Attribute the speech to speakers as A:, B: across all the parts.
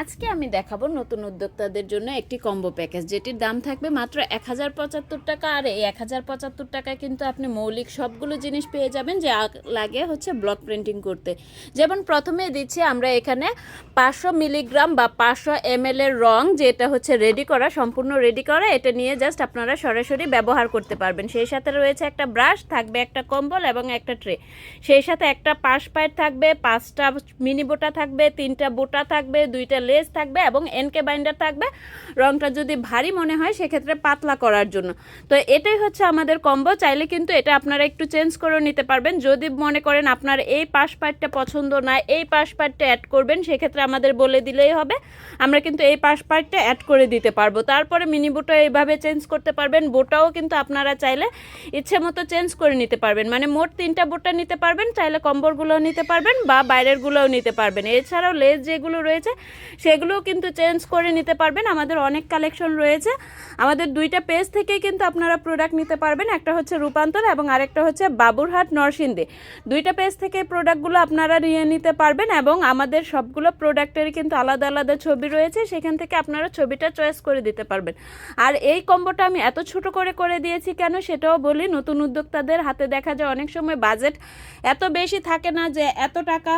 A: আজকে আমি দেখাবো নতুন উদ্যোক্তাদের জন্য একটি কম্বো প্যাকেজ, যেটির দাম থাকবে মাত্র এক হাজার পঁচাত্তর টাকা। আর এই এক হাজার পঁচাত্তর টাকায় কিন্তু আপনি মৌলিক সবগুলো জিনিস পেয়ে যাবেন, যে লাগে হচ্ছে ব্লক প্রিন্টিং করতে। যেমন প্রথমে দিচ্ছি আমরা এখানে পাঁচশো মিলিগ্রাম বা পাঁচশো এম এর রং, যেটা হচ্ছে রেডি করা, সম্পূর্ণ রেডি করা। এটা নিয়ে জাস্ট আপনারা সরাসরি ব্যবহার করতে পারবেন। সেই সাথে রয়েছে একটা ব্রাশ থাকবে একটা কম্বল এবং একটা ট্রে সেই সাথে একটা পাশ পাইট থাকবে, পাঁচটা মিনি বোটা থাকবে, তিনটা বোটা থাকবে, দুইটা লেস থাকবে এবং এনকে বাইন্ডার থাকবে। রংটা যদি ভারী মনে হয়, সেক্ষেত্রে পাতলা করার জন্য। তো এটাই হচ্ছে আমাদের কম্বো চাইলে কিন্তু এটা আপনারা একটু চেঞ্জ করে নিতে পারবেন। যদি মনে করেন আপনার এই পাশ পাইটটা পছন্দ না, এই পাশ পাইটটা অ্যাড করবেন, সেক্ষেত্রে আমাদের বলে দিলেই হবে। আমরা কিন্তু এই পাশ পাইটটা অ্যাড করে দিতে পারব। তারপরে মিনি বোটা এইভাবে চেঞ্জ করতে পারবেন। বোটাও কিন্তু আপনারা চাইলে ইচ্ছে মতো চেঞ্জ করে নিতে পারবেন। মানে মোট তিনটা বোটা নিতে পারবেন, চাইলে কম্বরগুলোও নিতে পারবেন বা বাইরেরগুলোও নিতে পারবেন। এছাড়াও লেস যেগুলো রয়েছে সেগুলোও কিন্তু চেঞ্জ করে নিতে পারবেন। আমাদের অনেক কালেকশন রয়েছে। আমাদের দুইটা পেজ থেকেই কিন্তু আপনারা প্রোডাক্ট নিতে পারবেন। একটা হচ্ছে রূপান্তর এবং আরেকটা হচ্ছে বাবুরহাট নরসিংদী। দুইটা পেজ থেকে প্রোডাক্টগুলো আপনারা নিয়ে নিতে পারবেন এবং আমাদের সবগুলো প্রোডাক্টের কিন্তু আলাদা আলাদা ছবি রয়েছে। সেখান থেকে আপনারা ছবিটা চয়েস করে দিতে পারবেন। আর এই কম্বোটা আমি এত ছোট করে করে দিয়েছি কেন সেটাও বলি, নতুন উদ্যোক্তাদের হাতে দেখা যায় অনেক সময় বাজেট এত বেশি থাকে না যে এত টাকা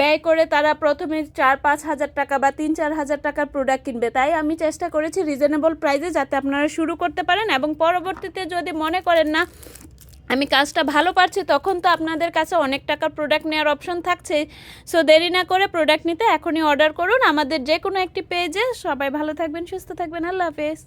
A: ব্যয় করে তারা প্রথমে চার, পাঁচ হাজার টাকা বা তিন, চার হাজার টাকার প্রোডাক্ট কিনবে। তাই আমি চেষ্টা করেছি রিজনেবল প্রাইসে যাতে আপনারা শুরু করতে পারেন এবং পরবর্তীতে যদি মনে করেন না, আমি কাজটা ভালো পারছি, তখন তো আপনাদের কাছে অনেক টাকার প্রোডাক্ট নেওয়ার অপশন থাকছে। সো দেরি না করে প্রোডাক্ট নিতে এখনই অর্ডার করুন আমাদের যে কোনো একটি পেজে সবাই ভালো থাকবেন, সুস্থ থাকবেন, আল্লাহ হাফেজ।